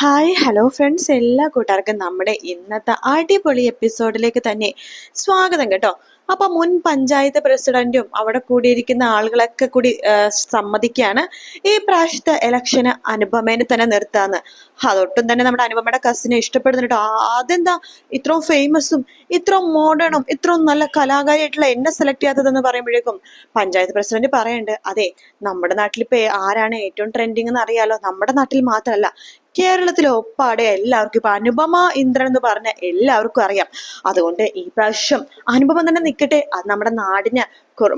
Hi hello friends എല്ലാ കൂട്ടുകാർക്കും നമ്മുടെ ഇന്നത്തെ അടിപൊളി എപ്പിസോഡിലേക്ക് തന്നെ സ്വാഗതം കേട്ടോ. അപ്പൊ മുൻ പഞ്ചായത്ത് പ്രസിഡന്റും അവിടെ കൂടിയിരിക്കുന്ന ആളുകളൊക്കെ കൂടി സമ്മതിക്കാണ് ഈ പ്രാവശ്യത്തെ ഇലക്ഷന് അനുപമേനെ തന്നെ നിർത്താന്ന്. അതൊട്ടും തന്നെ നമ്മുടെ അനുപമയുടെ കസിനെ ഇഷ്ടപ്പെടുന്നുണ്ട് അതെന്താ? ഇത്രയും ഫേമസും ഇത്രയും മോഡേണും ഇത്രയും നല്ല കലാകാരിയായിട്ടുള്ള എന്നെ സെലക്ട് ചെയ്യാത്തതെന്ന് പറയുമ്പോഴേക്കും പഞ്ചായത്ത് പ്രസിഡന്റ് പറയുന്നുണ്ട് അതെ നമ്മുടെ നാട്ടിൽ ഇപ്പൊ ആരാണ് ഏറ്റവും ട്രെൻഡിങ് എന്ന് അറിയാലോ. നമ്മുടെ നാട്ടിൽ മാത്രമല്ല കേരളത്തിലെ ഒപ്പാടെ എല്ലാവർക്കും ഇപ്പൊ അനുപമ ഇന്ദ്രൻ എന്ന് പറഞ്ഞ എല്ലാവർക്കും അറിയാം. അതുകൊണ്ട് ഈ പ്രാവശ്യം അനുപമ തന്നെ നിൽക്കട്ടെ അത് നമ്മുടെ നാടിന്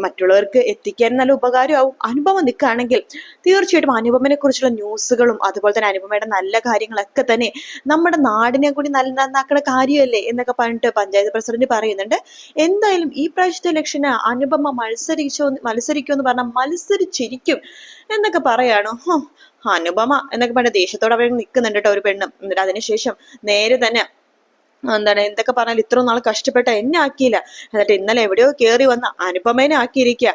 മറ്റുള്ളവർക്ക് എത്തിക്കാൻ നല്ല ഉപകാരമാവും. അനുപമ നിൽക്കുകയാണെങ്കിൽ തീർച്ചയായിട്ടും അനുപമനെ കുറിച്ചുള്ള ന്യൂസുകളും അതുപോലെ തന്നെ അനുപമയുടെ നല്ല കാര്യങ്ങളൊക്കെ തന്നെ നമ്മുടെ നാടിനെ കൂടി നല്ല നന്നാക്കുന്ന കാര്യമല്ലേ എന്നൊക്കെ പറഞ്ഞിട്ട് പഞ്ചായത്ത് പ്രസിഡന്റ് പറയുന്നുണ്ട്. എന്തായാലും ഈ പ്രാവശ്യത്തെ ഇലക്ഷന് അനുപമ മത്സരിച്ചോ മത്സരിക്കുമെന്ന് പറഞ്ഞാൽ മത്സരിച്ചിരിക്കും എന്നൊക്കെ പറയാണ്. അനുപമ എന്നൊക്കെ പറഞ്ഞ ദേഷ്യത്തോടെ അവർ നിൽക്കുന്നുണ്ട് കേട്ടോ ഒരു പെണ്ണും. എന്നിട്ട് അതിനുശേഷം നേരെ തന്നെ എന്താണ് എന്തൊക്കെ പറഞ്ഞാൽ ഇത്ര നാൾ കഷ്ടപ്പെട്ട എന്നെ ആക്കിയില്ല. എന്നിട്ട് ഇന്നലെ എവിടെയോ കയറി വന്ന അനുപമേനെ ആക്കിയിരിക്കുക.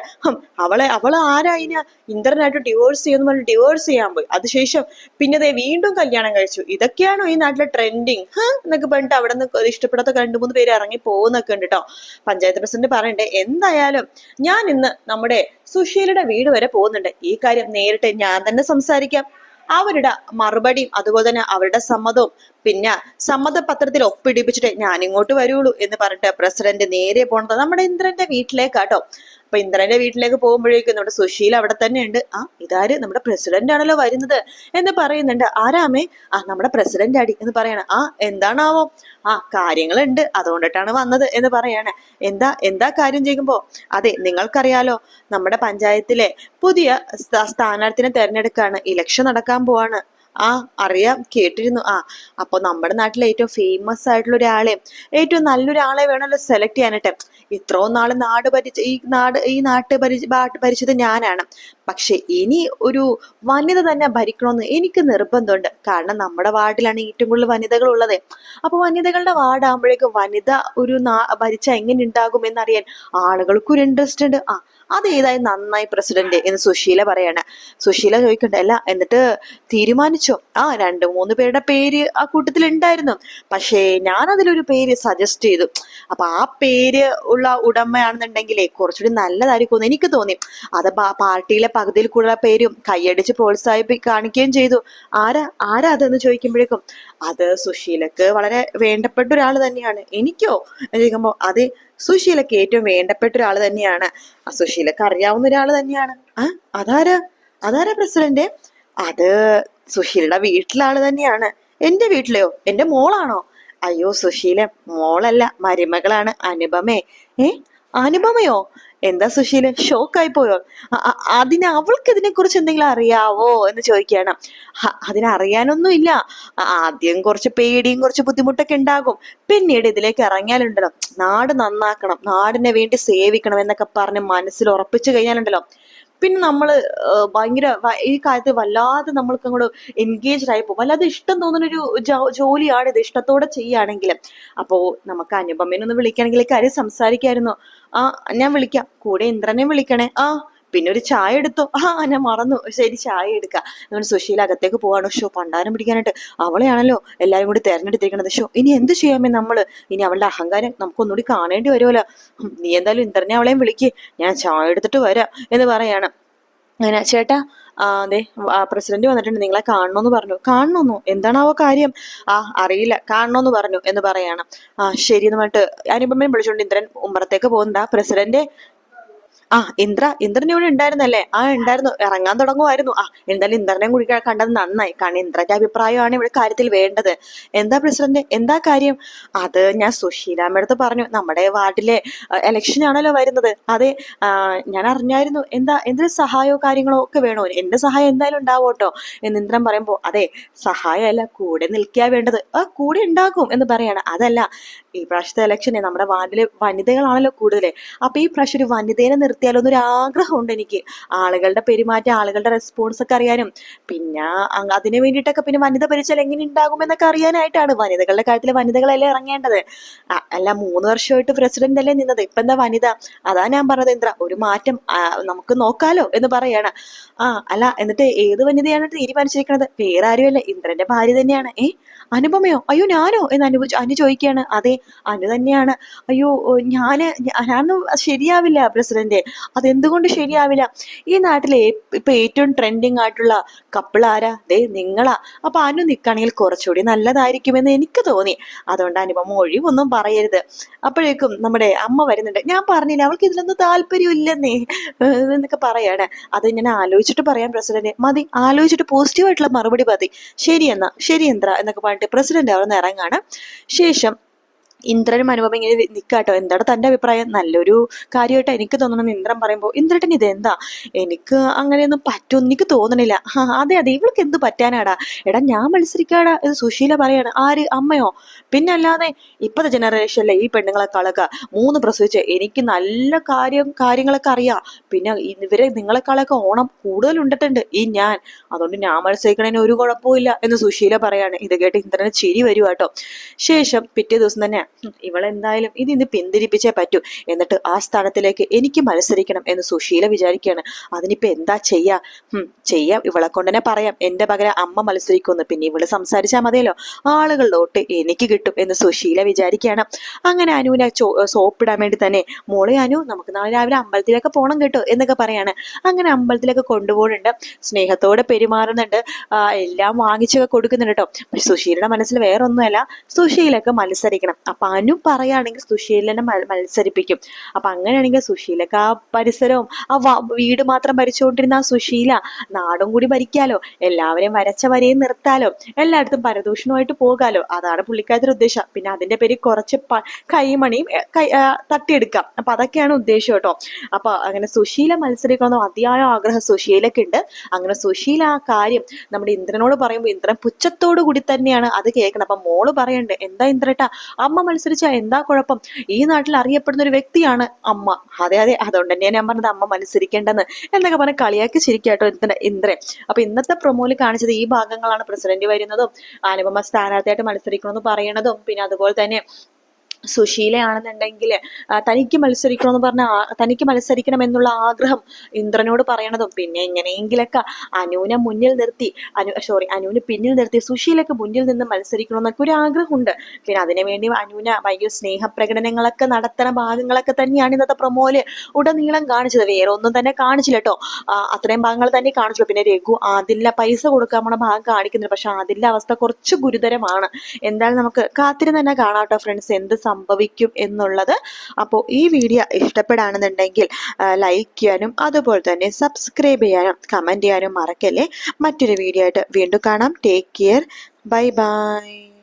അവളെ അവൾ ആരാ ഇനി? ഇന്ദ്രനായിട്ട് ഡിവോഴ്സ് ചെയ്യുമെന്ന് പറഞ്ഞ് ഡിവോഴ്സ് ചെയ്യാൻ പോയി. അതിനുശേഷം പിന്നെ ദേ വീണ്ടും കല്യാണം കഴിച്ചു. ഇതൊക്കെയാണോ ഈ നാട്ടിലെ ട്രെൻഡിങ് എന്നൊക്കെ പറഞ്ഞിട്ട് അവിടെ നിന്ന് ഇഷ്ടപ്പെടാത്ത രണ്ടു മൂന്ന് പേര് ഇറങ്ങി പോകുന്നൊക്കെ ഉണ്ട് കേട്ടോ പഞ്ചായത്ത് പ്രസിഡന്റ് പറയണ്ടേ എന്തായാലും ഞാൻ ഇന്ന് നമ്മുടെ സുശീലയുടെ വീട് വരെ പോകുന്നുണ്ട്. ഈ കാര്യം നേരിട്ട് ഞാൻ തന്നെ സംസാരിക്കാം. അവരുടെ മറുപടിയും അതുപോലെ തന്നെ അവരുടെ സമ്മതവും പിന്നെ സമ്മതപത്രത്തിൽ ഒപ്പിടിപ്പിച്ചിട്ട് ഞാൻ ഇങ്ങോട്ട് വരുള്ളൂ എന്ന് പറഞ്ഞിട്ട് പ്രസിഡന്റ് നേരെ പോണത് നമ്മുടെ ഇന്ദ്രന്റെ വീട്ടിലേക്കാട്ടോ. അപ്പൊ ഇന്ദ്രന്റെ വീട്ടിലേക്ക് പോകുമ്പോഴേക്കും നമ്മുടെ സുശീൽ അവിടെ തന്നെ ഉണ്ട് ആ ഇതാര്? നമ്മുടെ പ്രസിഡന്റ് ആണല്ലോ വരുന്നത് എന്ന് പറയുന്നുണ്ട്. ആരാമേ? ആ നമ്മുടെ പ്രസിഡന്റ് അടി എന്ന് പറയണ. ആ എന്താണാവോ? ആ കാര്യങ്ങളുണ്ട്. അതുകൊണ്ടിട്ടാണ് വന്നത് എന്ന് പറയാണ്. എന്താ എന്താ കാര്യം ചെയ്യുമ്പോ? അതെ നിങ്ങൾക്കറിയാലോ നമ്മുടെ പഞ്ചായത്തിലെ പുതിയ സ്ഥാനാർത്ഥിനെ തെരഞ്ഞെടുക്കാണ്. ഇലക്ഷൻ നടക്കാൻ പോവാണ്. ആ അറിയാം കേട്ടിരുന്നു. ആ അപ്പൊ നമ്മുടെ നാട്ടിലെ ഏറ്റവും ഫേമസ് ആയിട്ടുള്ള ഒരാളെ ഏറ്റവും നല്ലൊരാളെ വേണമല്ലോ സെലക്ട് ചെയ്യാനായിട്ട്. ഇത്രയും നാൾ നാട് ഭരിച്ച ഈ നാട് ഈ നാട്ട് ഭരിച്ച ഭരിച്ചത് ഞാനാണ്. പക്ഷെ ഇനി ഒരു വനിത തന്നെ ഭരിക്കണമെന്ന് എനിക്ക് നിർബന്ധമുണ്ട്. കാരണം നമ്മുടെ വാർഡിലാണ് ഏറ്റവും കൂടുതൽ വനിതകൾ ഉള്ളത്. അപ്പൊ വനിതകളുടെ വാർഡാകുമ്പോഴേക്കും വനിത ഒരു ഭരിച്ച എങ്ങനെ ഉണ്ടാകും എന്നറിയാൻ ആളുകൾക്ക് ഇൻട്രസ്റ്റ് ഉണ്ട്. ആ അത് ഏതായി നന്നായി പ്രസിഡന്റ് എന്ന് സുശീല പറയാണ്. സുശീല ചോദിക്കണ്ട അല്ല എന്നിട്ട് തീരുമാനിച്ചോ? ആ രണ്ട് മൂന്ന് പേരുടെ പേര് ആ കൂട്ടത്തിൽ ഉണ്ടായിരുന്നു. പക്ഷേ ഞാൻ അതിലൊരു പേര് സജസ്റ്റ് ചെയ്തു. അപ്പൊ ആ പേര് ഉള്ള ഉടമയാണെന്നുണ്ടെങ്കിലേ കുറച്ചുകൂടി നല്ലതായിരിക്കും എനിക്ക് തോന്നി. അത് പാർട്ടിയിലെ പകുതിയിൽ കൂടുതൽ പേരും കൈയടിച്ച് പ്രോത്സാഹിപ്പി കാണിക്കുകയും ചെയ്തു. ആരാ ആരാ അതെന്ന് ചോദിക്കുമ്പോഴേക്കും അത് സുശീലക്ക് വളരെ വേണ്ടപ്പെട്ട ഒരാൾ തന്നെയാണ്. എനിക്കോ? എന്ന് ചോദിക്കുമ്പോ അതെ സുശീലക്ക് ഏറ്റവും വേണ്ടപ്പെട്ട ഒരാൾ തന്നെയാണ്. ആ സുശീലക്ക് അറിയാവുന്ന ഒരാൾ തന്നെയാണ്. ആ അതാരാ? അതാരാ പ്രസിഡന്റ്? അത് സുശീലയുടെ വീട്ടിലെ തന്നെയാണ്. എന്റെ വീട്ടിലെയോ? എന്റെ മോളാണോ? അയ്യോ സുശീല മോളല്ല മരുമകളാണ് അനുപമേ. ഏ? അനുപമയോ? എന്താ സുശീല? ഷോക്കായി പോയോ അതിന് അവൾക്ക് ഇതിനെ കുറിച്ച് എന്തെങ്കിലും അറിയാവോ എന്ന് ചോദിക്കുകയാണ്. അതിനറിയാനൊന്നും ഇല്ല ആദ്യം കുറച്ച് പേടിയും കുറച്ച് ബുദ്ധിമുട്ടൊക്കെ ഉണ്ടാകും. പിന്നീട് ഇതിലേക്ക് ഇറങ്ങിയാലുണ്ടല്ലോ. നാട് നന്നാക്കണം. നാടിനെ വേണ്ടി സേവിക്കണം എന്നൊക്കെ പറഞ്ഞ് മനസ്സിൽ ഉറപ്പിച്ചു കഴിഞ്ഞാലുണ്ടല്ലോ. പിന്നെ നമ്മൾ ഭയങ്കര ഈ കാര്യത്തിൽ വല്ലാതെ നമ്മൾക്ക് അങ്ങോട്ട് എൻഗേജ്ഡ് ആയി പോകും. വല്ലാതെ ഇഷ്ടം തോന്നുന്ന ഒരു ജോലിയാണ് ഇത്. ഇഷ്ടത്തോടെ ചെയ്യുകയാണെങ്കിൽ അപ്പോൾ നമുക്ക് അനുപമേനെ ഒന്ന് വിളിക്കണമെങ്കിൽ കാര്യം സംസാരിക്കായിരുന്നു. ആ ഞാൻ വിളിക്കാം. കൂടെ ഇന്ദ്രനെ വിളിക്കണേ. ആ പിന്നെ ഒരു ചായ എടുത്തു. ആ ഞാൻ മറന്നു. ശരി ചായ എടുക്കാം. നമ്മൾ സുശീല അകത്തേക്ക് പോവാണ്. ഷോ പണ്ടാരം പിടിക്കാനായിട്ട്. അവളെയാണല്ലോ എല്ലാവരും കൂടി തെരഞ്ഞെടുത്തിരിക്കണത്. ഷോ ഇനി എന്ത് ചെയ്യാമേ നമ്മൾ ഇനി അവളുടെ അഹങ്കാരം നമുക്കൊന്നുകൂടി കാണേണ്ടി വരുമല്ലോ. നീ എന്തായാലും ഇന്ദ്രനെ അവളെയും വിളിക്ക്. ഞാൻ ചായ എടുത്തിട്ട് വരാം എന്ന് പറയാണ്. അങ്ങനെ ചേട്ടാ അതെ പ്രസിഡന്റ് വന്നിട്ടുണ്ട്. നിങ്ങളെ കാണണമെന്ന് പറഞ്ഞു. കാണണമെന്നോ എന്താണാവോ കാര്യം? ആ അറിയില്ല. കാണണമെന്ന് പറഞ്ഞു എന്ന് പറയാണ്. ആ ശരി എന്ന് പറഞ്ഞിട്ട് അനുപമയും വിളിച്ചോണ്ട് ഇന്ദ്രൻ ഉമ്മറത്തേക്ക് പോകുന്നുണ്ടാ. പ്രസിഡന്റ് ആ ഇന്ദ്ര ഇന്ദ്രൻ ഇവിടെ ഉണ്ടായിരുന്നല്ലേ? ആ ഉണ്ടായിരുന്നു. ഇറങ്ങാൻ തുടങ്ങുമായിരുന്നു. ആ എന്തായാലും ഇന്ദ്രനെ കൂടി കണ്ടത് നന്നായി. കാരണം ഇന്ദ്രന്റെ അഭിപ്രായമാണ് ഇവിടെ കാര്യത്തിൽ വേണ്ടത്. എന്താ പ്രസിഡന്റ്? എന്താ കാര്യം? അത് ഞാൻ സുശീലാമ്മടുത്ത് പറഞ്ഞു. നമ്മുടെ വാർഡിലെ ഇലക്ഷൻ ആണല്ലോ വരുന്നത്. അതെ ഞാൻ അറിഞ്ഞായിരുന്നു. എന്താ എന്തൊരു സഹായമോ കാര്യങ്ങളോ ഒക്കെ വേണോ? എന്റെ സഹായം എന്തായാലും ഉണ്ടാവും കേട്ടോ. എന്ന് ഇന്ദ്രൻ പറയുമ്പോ അതെ സഹായമല്ല. കൂടെ നിൽക്കുക വേണ്ടത്. ആ കൂടെ ഉണ്ടാക്കും എന്ന് പറയാണ്. അതല്ല ഈ പ്രാവശ്യത്തെ ഇലക്ഷനെ നമ്മുടെ വാർഡിലെ വനിതകളാണല്ലോ കൂടുതൽ അപ്പൊ ഈ പ്രാവശ്യം ഒരു വനിതയെ നിർത്തി നിർത്തിയാലോ എന്നൊരു ആഗ്രഹമുണ്ട് എനിക്ക്. ആളുകളുടെ പെരുമാറ്റം ആളുകളുടെ റെസ്പോൺസ് ഒക്കെ അറിയാനും. പിന്നെ അതിന് വേണ്ടിയിട്ടൊക്കെ പിന്നെ വനിത പരിചയം എങ്ങനെ ഉണ്ടാകും എന്നൊക്കെ അറിയാനായിട്ടാണ് വനിതകളുടെ കാര്യത്തിൽ വനിതകളല്ലേ ഇറങ്ങേണ്ടത്. അല്ല മൂന്ന് വർഷമായിട്ട് പ്രസിഡന്റ് അല്ലേ നിന്നത്. ഇപ്പൊ എന്താ വനിത? അതാ ഞാൻ പറഞ്ഞത് ഇന്ദ്ര ഒരു മാറ്റം നമുക്ക് നോക്കാലോ എന്ന് പറയാണ്. ആ അല്ല എന്നിട്ട് ഏത് വനിതയാണ് തീരുമാനിച്ചിരിക്കുന്നത്? വേറെ ആരുമല്ല. ഇന്ദ്രന്റെ ഭാര്യ തന്നെയാണ്. ഏ അനുപമയോ? അയ്യോ ഞാനോ? എന്ന് അനു അനു ചോദിക്കുകയാണ്. അതെ അനു തന്നെയാണ്. അയ്യോ ഞാൻ ഞാനൊന്നും ശരിയാവില്ല പ്രസിഡന്റ് അതെന്തുകൊണ്ട് ശരിയാവില്ല? ഈ നാട്ടിലെ ഇപ്പൊ ഏറ്റവും ട്രെൻഡിങ് ആയിട്ടുള്ള കപ്പിൾ ആരാ? ദേ നിങ്ങളാ. അപ്പൊ അനു നിൽക്കുകയാണെങ്കിൽ കുറച്ചുകൂടി നല്ലതായിരിക്കുമെന്ന് എനിക്ക് തോന്നി. അതുകൊണ്ട് അനുപമ ഒഴിവൊന്നും പറയരുത്. അപ്പോഴേക്കും നമ്മുടെ അമ്മ വരുന്നുണ്ട്. ഞാൻ പറഞ്ഞില്ല അവൾക്ക് ഇതിലൊന്നും താല്പര്യമില്ലെന്നേ. എന്നൊക്കെ പറയാണ്. അത് ഞാൻ ആലോചിച്ചിട്ട് പറയാം പ്രസിഡന്റ്. മതി ആലോചിച്ചിട്ട് പോസിറ്റീവ് ആയിട്ടുള്ള മറുപടി മതി. ശരി എന്നാ ശരി എന്ത്ര എന്നൊക്കെ പറഞ്ഞിട്ട് പ്രസിഡന്റ് അവിടെ നിന്ന് ഇറങ്ങാണ്. ശേഷം ഇന്ദ്രനും അനുപമ ഇങ്ങനെ നിൽക്കാട്ടോ എന്താണ് തന്റെ അഭിപ്രായം? നല്ലൊരു കാര്യമായിട്ട് എനിക്ക് തോന്നണം ഇന്ദ്രൻ പറയുമ്പോൾ ഇന്ദ്രട്ടൻ ഇതെന്താ? എനിക്ക് അങ്ങനെയൊന്നും പറ്റും എനിക്ക് തോന്നണില്ല. അതെ അതെ ഇവൾക്ക് എന്ത് പറ്റാനാടാ? എടാ ഞാൻ മത്സരിക്കാടാ ഇത് സുശീല പറയാണ്. ആര്? അമ്മയോ? പിന്നെ അല്ലാതെ ഇപ്പോഴത്തെ ജനറേഷനിലെ ഈ പെണ്ണുങ്ങളെ കളക്ക മൂന്ന് പ്രസവിച്ച് എനിക്ക് നല്ല കാര്യം കാര്യങ്ങളൊക്കെ അറിയാം. പിന്നെ ഇവരെ നിങ്ങളെക്കാളൊക്കെ ഓണം കൂടുതൽ ഉണ്ടിട്ടുണ്ട്. ഈ ഞാൻ. അതുകൊണ്ട് ഞാൻ മത്സരിക്കണതിന് ഒരു കുഴപ്പമില്ല എന്ന് സുശീല പറയാണ്. ഇത് കേട്ട് ഇന്ദ്രനെ ചിരി വരുവാട്ടോ. ശേഷം പിറ്റേ ദിവസം തന്നെ "ഹും, ഇവളെന്തായാലും ഇത് ഇന്ന് പിന്തിരിപ്പിച്ചേ പറ്റൂ. എന്നിട്ട് ആ സ്ഥാനത്തിലേക്ക് എനിക്ക് മത്സരിക്കണം എന്ന് സുശീല വിചാരിക്കുകയാണ്. അതിനിപ്പോ എന്താ ചെയ്യാ? ചെയ്യാം. ഇവളെ കൊണ്ടുതന്നെ പറയാം. എന്റെ പകരം അമ്മ മത്സരിക്കുമെന്ന്. പിന്നെ ഇവൾ സംസാരിച്ചാൽ മതിയല്ലോ. ആളുകളുടെ വോട്ട് എനിക്ക് കിട്ടും എന്ന് സുശീല വിചാരിക്കുകയാണ്. അങ്ങനെ അനുവിനെ സോപ്പിടാൻ വേണ്ടി തന്നെ മോളെ അനു നമുക്ക് നാളെ രാവിലെ അമ്പലത്തിലേക്ക് പോകണം കേട്ടോ എന്നൊക്കെ പറയാണ്. അങ്ങനെ അമ്പലത്തിലേക്ക് കൊണ്ടുപോകുന്നുണ്ട്. സ്നേഹത്തോടെ പെരുമാറുന്നുണ്ട്. എല്ലാം വാങ്ങിച്ചൊക്കെ കൊടുക്കുന്നുണ്ട് കേട്ടോ. സുശീലയുടെ മനസ്സിൽ വേറൊന്നുമല്ല. സുശീലൊക്കെ മത്സരിക്കണം. അപ്പൊ അനു പറയുകയാണെങ്കിൽ സുശീലനെ മത്സരിപ്പിക്കും. അപ്പൊ അങ്ങനെയാണെങ്കിൽ സുശീലക്ക് ആ പരിസരവും ആ വീട് മാത്രം ഭരിച്ചുകൊണ്ടിരുന്ന ആ സുശീല നാടും കൂടി ഭരിക്കാലോ എല്ലാവരെയും വരച്ച വരെയും നിർത്താലോ എല്ലായിടത്തും പരദൂഷണമായിട്ട് പോകാലോ അതാണ് പുള്ളിക്കാരുടെ ഉദ്ദേശം. പിന്നെ അതിന്റെ പേര് കുറച്ച് കൈമണിയും തട്ടിയെടുക്കാം. അപ്പൊ അതൊക്കെയാണ് ഉദ്ദേശം കേട്ടോ. അപ്പൊ അങ്ങനെ സുശീല മത്സരിക്കണമെന്ന് അതിയായ ആഗ്രഹം സുശീലക്ക് ഉണ്ട്. അങ്ങനെ സുശീല ആ കാര്യം നമ്മുടെ ഇന്ദ്രനോട് പറയുമ്പോൾ ഇന്ദ്രൻ പുച്ഛത്തോടു കൂടി തന്നെയാണ് അത് കേൾക്കണം അപ്പൊ മോൾ പറയണ്ട് എന്താ ഇന്ദ്രട്ടാ? അമ്മ മത്സരിച്ച എന്താ കുഴപ്പം? ഈ നാട്ടിൽ അറിയപ്പെടുന്ന ഒരു വ്യക്തിയാണ് അമ്മ. അതെ അതെ അതുകൊണ്ട് തന്നെയാണ് ഞാൻ പറഞ്ഞത് അമ്മ മത്സരിക്കേണ്ടെന്ന്. എന്നൊക്കെ പറഞ്ഞ കളിയാക്കി ചിരിക്കാട്ടോ ഇന്ദ്രൻ ഇന്ദ്രൻ. അപ്പൊ ഇന്നത്തെ പ്രൊമോയിൽ കാണിച്ചത് ഈ ഭാഗങ്ങളാണ് പ്രസിഡന്റ് വരുന്നതും അനുപമ സ്ഥാനാർത്ഥിയായിട്ട് മത്സരിക്കണമെന്ന് പറയണതും പിന്നെ അതുപോലെ തന്നെ സുശീലയാണെന്നുണ്ടെങ്കിൽ തനിക്ക് മത്സരിക്കണമെന്ന് പറഞ്ഞ തനിക്ക് മത്സരിക്കണം എന്നുള്ള ആഗ്രഹം ഇന്ദ്രനോട് പറയണതും. പിന്നെ എങ്ങനെയെങ്കിലൊക്കെ അനുവിനെ മുന്നിൽ നിർത്തി അനു സോറി അനുവിനെ പിന്നിൽ നിർത്തി സുശീലയ്ക്ക് മുന്നിൽ നിന്ന് മത്സരിക്കണമെന്നൊക്കെ ഒരു ആഗ്രഹമുണ്ട്. പിന്നെ അതിനുവേണ്ടി അനുവിനെ ഭയങ്കര സ്നേഹപ്രകടനങ്ങളൊക്കെ നടത്തണ ഭാഗങ്ങളൊക്കെ തന്നെയാണ് ഇന്നത്തെ പ്രൊമോയിൽ ഉടനീളം കാണിച്ചത്. വേറെ ഒന്നും തന്നെ കാണിച്ചില്ല കേട്ടോ അത്രയും ഭാഗങ്ങൾ തന്നെ കാണിച്ചുള്ളൂ പിന്നെ രഘു ആദില്ല പൈസ കൊടുക്കാൻ പോണ ഭാഗം കാണിക്കുന്നുണ്ട്. പക്ഷെ ആദില്ല അവസ്ഥ കുറച്ച് ഗുരുതരമാണ്. എന്തായാലും നമുക്ക് കാത്തിരുന്ന് തന്നെ കാണാം കേട്ടോ ഫ്രണ്ട്സ് എന്ത് സംഭവിക്കും എന്നുള്ളത്. അപ്പോൾ ഈ വീഡിയോ ഇഷ്ടപ്പെടുകയാണെന്നുണ്ടെങ്കിൽ ലൈക്ക് ചെയ്യാനും അതുപോലെ തന്നെ സബ്സ്ക്രൈബ് ചെയ്യാനും കമന്റ് ചെയ്യാനും മറക്കല്ലേ? മറ്റൊരു വീഡിയോ ആയിട്ട് വീണ്ടും കാണാം. Take care bye bye